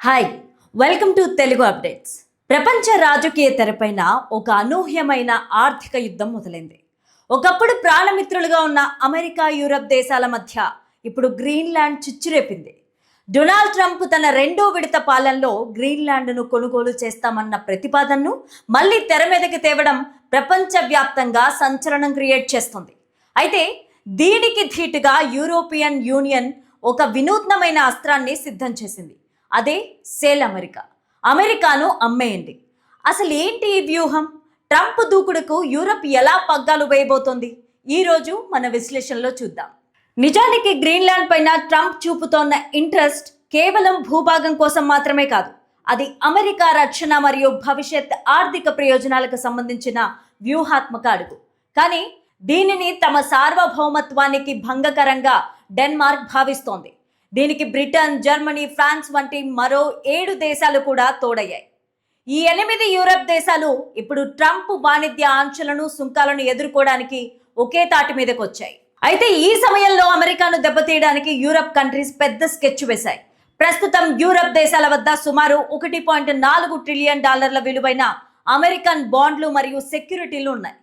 Hi welcome to Telugu updates ప్రపంచ రాజకీయ తెరపైన ఒక అనూహ్యమైన ఆర్థిక యుద్ధం మొదలైంది. ఒకప్పుడు ప్రాణమిత్రులుగా ఉన్న అమెరికా యూరప్ దేశాల మధ్య ఇప్పుడు గ్రీన్లాండ్ చిచ్చురేపింది. డొనాల్డ్ ట్రంప్ తన రెండో విడత పాలనలో గ్రీన్లాండ్ను కొనుగోలు చేస్తామన్న ప్రతిపాదనను మళ్ళీ తెర మీదకి తేవడం ప్రపంచవ్యాప్తంగా సంచలనం క్రియేట్ చేస్తుంది. అయితే దీనికి ధీటుగా యూరోపియన్ యూనియన్ ఒక వినూత్నమైన అస్త్రాన్ని సిద్ధం చేసింది. అదే సేల్ అమెరికా. అమెరికాను అమ్మేయండి. అసలు ఏంటి ఈ వ్యూహం? ట్రంప్ దూకుడుకు యూరప్ ఎలా పగ్గాలు వేయబోతోంది? ఈరోజు మన విశ్లేషణలో చూద్దాం. నిజానికి గ్రీన్లాండ్ పైన ట్రంప్ చూపుతోన్న ఇంట్రెస్ట్ కేవలం భూభాగం కోసం మాత్రమే కాదు అది అమెరికా రక్షణ మరియు భవిష్యత్ ఆర్థిక ప్రయోజనాలకు సంబంధించిన వ్యూహాత్మక అడుగు. కానీ దీనిని తమ సార్వభౌమత్వానికి భంగకరంగా డెన్మార్క్ భావిస్తోంది. దీనికి బ్రిటన్ జర్మనీ ఫ్రాన్స్ వంటి మరో ఏడు దేశాలు కూడా తోడయ్యాయి. ఈ ఎనిమిది యూరప్ దేశాలు ఇప్పుడు ట్రంప్ వాణిజ్య ఆంక్షలను సుంకాలను ఎదుర్కోవడానికి ఒకే తాటి మీదకి వచ్చాయి అయితే ఈ సమయంలో అమెరికాను దెబ్బతీయడానికి యూరప్ కంట్రీస్ పెద్ద స్కెచ్ వేశాయి. ప్రస్తుతం యూరప్ దేశాల వద్ద సుమారు ఒకటి పాయింట్ నాలుగు ట్రిలియన్ డాలర్ల విలువైన అమెరికన్ బాండ్లు మరియు సెక్యూరిటీలు ఉన్నాయి.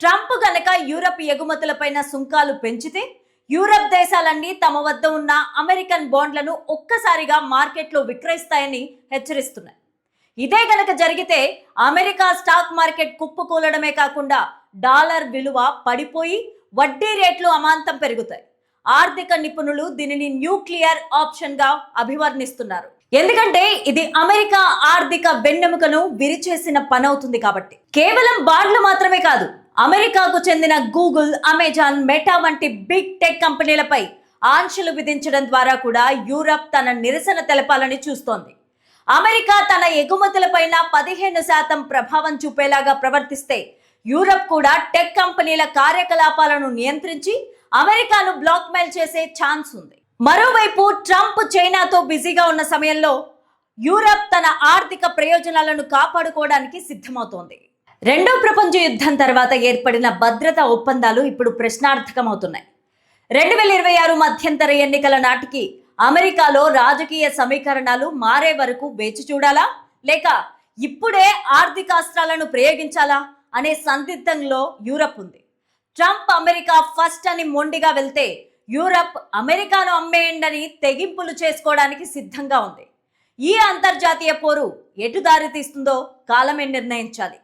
ట్రంప్ కనుక యూరప్ ఎగుమతులపైన సుంకాలు పెంచితే యూరప్ దేశాలన్నీ తమ వద్ద ఉన్న అమెరికన్ బాండ్లను ఒక్కసారిగా మార్కెట్లో విక్రయిస్తాయని హెచ్చరిస్తున్నాయి. ఇదే గనక జరిగితే అమెరికా స్టాక్ మార్కెట్ కుప్పకూలడమే కాకుండా డాలర్ విలువ పడిపోయి వడ్డీ రేట్లు అమాంతం పెరుగుతాయి. ఆర్థిక నిపుణులు దీనిని న్యూక్లియర్ ఆప్షన్గా అభివర్ణిస్తున్నారు. ఎందుకంటే ఇది అమెరికా ఆర్థిక వెన్నెముకను విరిచేసిన పని అవుతుంది కాబట్టి. కేవలం బాండ్లు మాత్రమే కాదు అమెరికాకు చెందిన గూగుల్ అమెజాన్ మెటా వంటి బిగ్ టెక్ కంపెనీలపై ఆంక్షలు విధించడం ద్వారా కూడా యూరప్ తన నిరసన తెలపాలని చూస్తోంది. అమెరికా తన ఎగుమతులపైన పదిహేను శాతం ప్రభావం చూపేలాగా ప్రవర్తిస్తే యూరప్ కూడా టెక్ కంపెనీల కార్యకలాపాలను నియంత్రించి అమెరికాను బ్లాక్మెయిల్ చేసే ఛాన్స్ ఉంది. మరోవైపు ట్రంప్ చైనాతో బిజీగా ఉన్న సమయంలో యూరప్ తన ఆర్థిక ప్రయోజనాలను కాపాడుకోవడానికి సిద్ధమవుతోంది. రెండో ప్రపంచ యుద్ధం తర్వాత ఏర్పడిన భద్రతా ఒప్పందాలు ఇప్పుడు ప్రశ్నార్థకమవుతున్నాయి. రెండు వేల ఇరవై ఆరు మధ్యంతర ఎన్నికల నాటికి అమెరికాలో రాజకీయ సమీకరణాలు మారే వరకు వేచి చూడాలా? లేక ఇప్పుడే ఆర్థిక అస్త్రాలను ప్రయోగించాలా? అనే సందిగ్ధంలో యూరప్ ఉంది. ట్రంప్ అమెరికా ఫస్ట్ అని మొండిగా వెళ్తే యూరప్ అమెరికాను అమ్మేయండని తెగింపులు చేసుకోవడానికి సిద్ధంగా ఉంది. ఈ అంతర్జాతీయ పోరు ఎటు దారి తీస్తుందో కాలమే నిర్ణయించాలి.